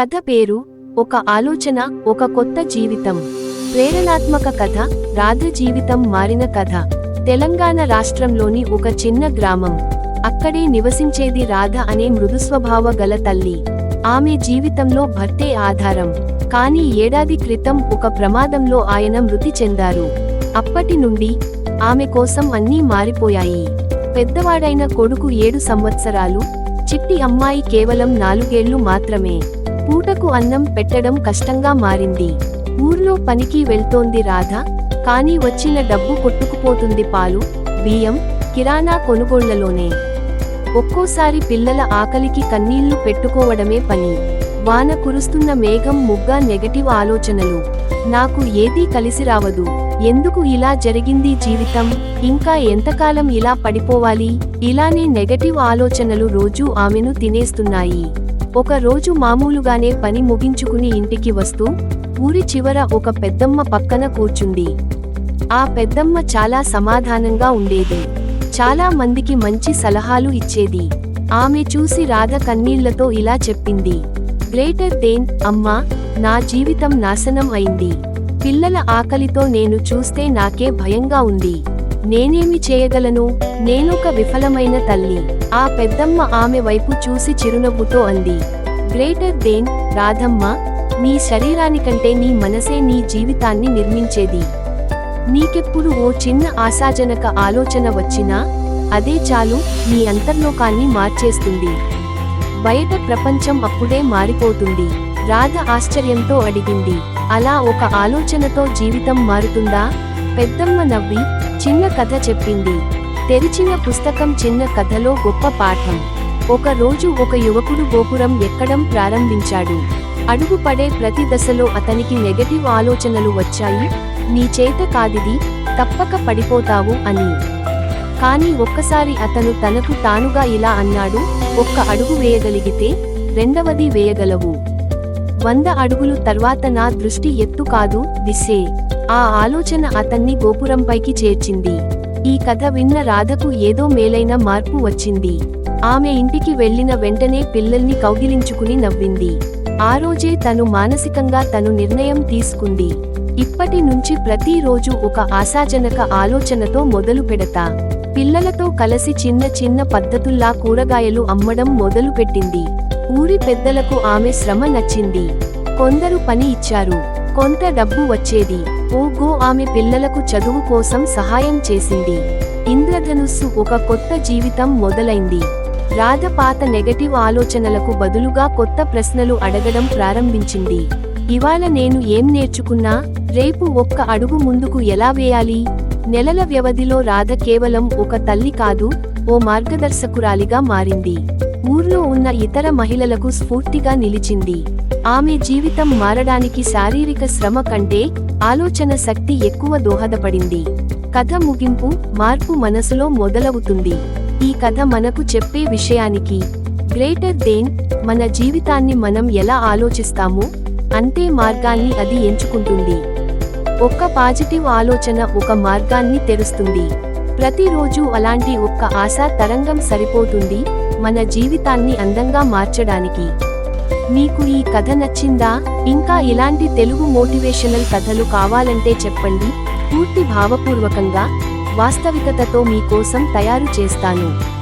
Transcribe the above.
కథ పేరు ఒక ఆలోచన ఒక కొత్త జీవితం. ప్రేరణాత్మక కథ రాధ జీవితం మారిన కథ. తెలంగాణ రాష్ట్రంలోని ఒక చిన్న గ్రామం. అక్కడే నివసించేది రాధ అనే మృదుస్వభావ గల తల్లి. ఆమె జీవితంలో భర్తే ఆధారం. కానీ ఏడాది క్రితం ఒక ప్రమాదంలో ఆయన మృతి చెందారు. అప్పటి నుండి ఆమె కోసం అన్నీ మారిపోయాయి. పెద్దవాడైన కొడుకు ఏడు సంవత్సరాలు చిట్టి అమ్మాయి కేవలం నాలుగేళ్ళు మాత్రమే. పూటకు అన్నం పెట్టడం కష్టంగా మారింది. ఊర్లో పనికి వెళ్తోంది రాధ కానీ వచ్చిన డబ్బు కొట్టుకుపోతుంది పాలు బియ్యం కిరాణా కొనుగోళ్ళలోనే. ఒక్కోసారి పిల్లల ఆకలికి కన్నీళ్ళు పెట్టుకోవడమే పని. వాన కురుస్తున్న మేఘం ముగ్గా నెగటివ్ ఆలోచనలు. నాకు ఏదీ కలిసి రావదు. ఎందుకు ఇలా జరిగింది జీవితం? ఇంకా ఎంతకాలం ఇలా పడిపోవాలి? ఇలానే నెగటివ్ ఆలోచనలు రోజూ ఆమెను తినేస్తున్నాయి. ఒక రోజు మామూలుగానే పని ముగించుకుని ఇంటికి వస్తూ ఊరి చివర ఒక పెద్దమ్మ పక్కన కూర్చుంది. ఆ పెద్దమ్మ చాలా సమాధానంగా ఉండేది. చాలా మందికి మంచి సలహాలు ఇచ్చేది. ఆమె చూసి రాధ కన్నీళ్ళతో ఇలా చెప్పింది. గ్రేటర్ దేన్ అమ్మా నా జీవితం నాశనం అయింది. పిల్లల ఆకలితో నేను చూస్తే నాకే భయంగా ఉంది. నేనేమి చేయగలను? నేనొక విఫలమైన తల్లి. ఆ పెద్దమ్మ ఆమె వైపు చూసి చిరునవ్వుతో అంది. గ్రేటర్ దేన్ రాధమ్మ నీ శరీరానికంటే నీ మనసే నీ జీవితాన్ని నిర్మించేది. నీకెప్పుడు ఓ చిన్న ఆశాజనక ఆలోచన వచ్చినా అదే చాలు నీ అంతర్లోకాన్ని మార్చేస్తుంది. బయట ప్రపంచం అప్పుడే మారిపోతుంది. రాధ ఆశ్చర్యంతో అడిగింది. అలా ఒక ఆలోచనతో జీవితం మారుతుందా? పెద్దమ్మ నవ్వి చిన్న కథ చెప్పింది. తెరిచిన పుస్తకం చిన్న కథలో గొప్ప పాఠం. ఒక రోజు ఒక యువకుడు గోపురం ఎక్కడం ప్రారంభించాడు. అడుగు పడే ప్రతి దశలో అతనికి నెగటివ్ ఆలోచనలు వచ్చాయి. నీ చేత కాదిది తప్పక పడిపోతావు అని. కానీ ఒక్కసారి అతను తనకు తానుగా ఇలా అన్నాడు ఒక్క అడుగు వేయగలిగితే రెండవది వేయగలవు. వంద అడుగులు తర్వాత నా దృష్టి ఎత్తు కాదు దిశే ఆ ఆలోచన అతన్ని గోపురంపైకి చేర్చింది. ఈ కథ విన్న రాధకు ఏదో మేలైన మార్పు వచ్చింది. ఆమె ఇంటికి వెళ్ళిన వెంటనే పిల్లల్ని కౌగిలించుకుని నవ్వింది. ఆ రోజే తను మానసికంగా తను నిర్ణయం తీసుకుంది. ఇప్పటి నుంచి ప్రతిరోజు ఒక ఆశాజనక ఆలోచనతో మొదలు పెడతా. పిల్లలతో కలిసి చిన్న చిన్న పద్ధతుల్లా కూరగాయలు అమ్మడం మొదలుపెట్టింది ఊరి పెద్దలకు ఆమె శ్రమ నచ్చింది. కొందరు పని ఇచ్చారు. కొంత డబ్బు వచ్చేది. ఓగో ఆమె పిల్లలకు చదువు కోసం సహాయం చేసింది. ఇంద్రధనుస్సు ఒక కొత్త జీవితం మొదలైంది. రాధ పాత నెగటివ్ ఆలోచనలకు బదులుగా కొత్త ప్రశ్నలు అడగడం ప్రారంభించింది. ఇవాళ నేను ఏం నేర్చుకున్నా? రేపు ఒక్క అడుగు ముందుకు ఎలా వేయాలి? నెలల వ్యవధిలో రాధ కేవలం ఒక తల్లి కాదు ఓ మార్గదర్శకురాలిగా మారింది. ఊర్లో ఉన్న ఇతర మహిళలకు స్ఫూర్తిగా నిలిచింది. ఆమె జీవితం మారడానికి శారీరక శ్రమ కంటే ఆలోచన శక్తి ఎక్కువ దోహదపడింది. కథ ముగింపు మార్పు మనసులో మొదలవుతుంది. ఈ కథ మనకు చెప్పే విషయానికి గ్రేటర్ దేన్ మన జీవితాన్ని మనం ఎలా ఆలోచిస్తామో? అంతే మార్గాన్ని అది ఎంచుకుంటుంది. ఒక్క పాజిటివ్ ఆలోచన ఒక మార్గాన్ని తెరుస్తుంది. ప్రతిరోజు అలాంటి ఒక్క ఆశా తరంగం సరిపోతుంది మన జీవితాన్ని అందంగా మార్చడానికి. మీకు ఈ కథ నచ్చిందా? ఇంకా ఇలాంటి తెలుగు మోటివేషనల్ కథలు కావాలంటే చెప్పండి. పూర్తి భావపూర్వకంగా వాస్తవికతతో మీకోసం తయారు చేస్తాను.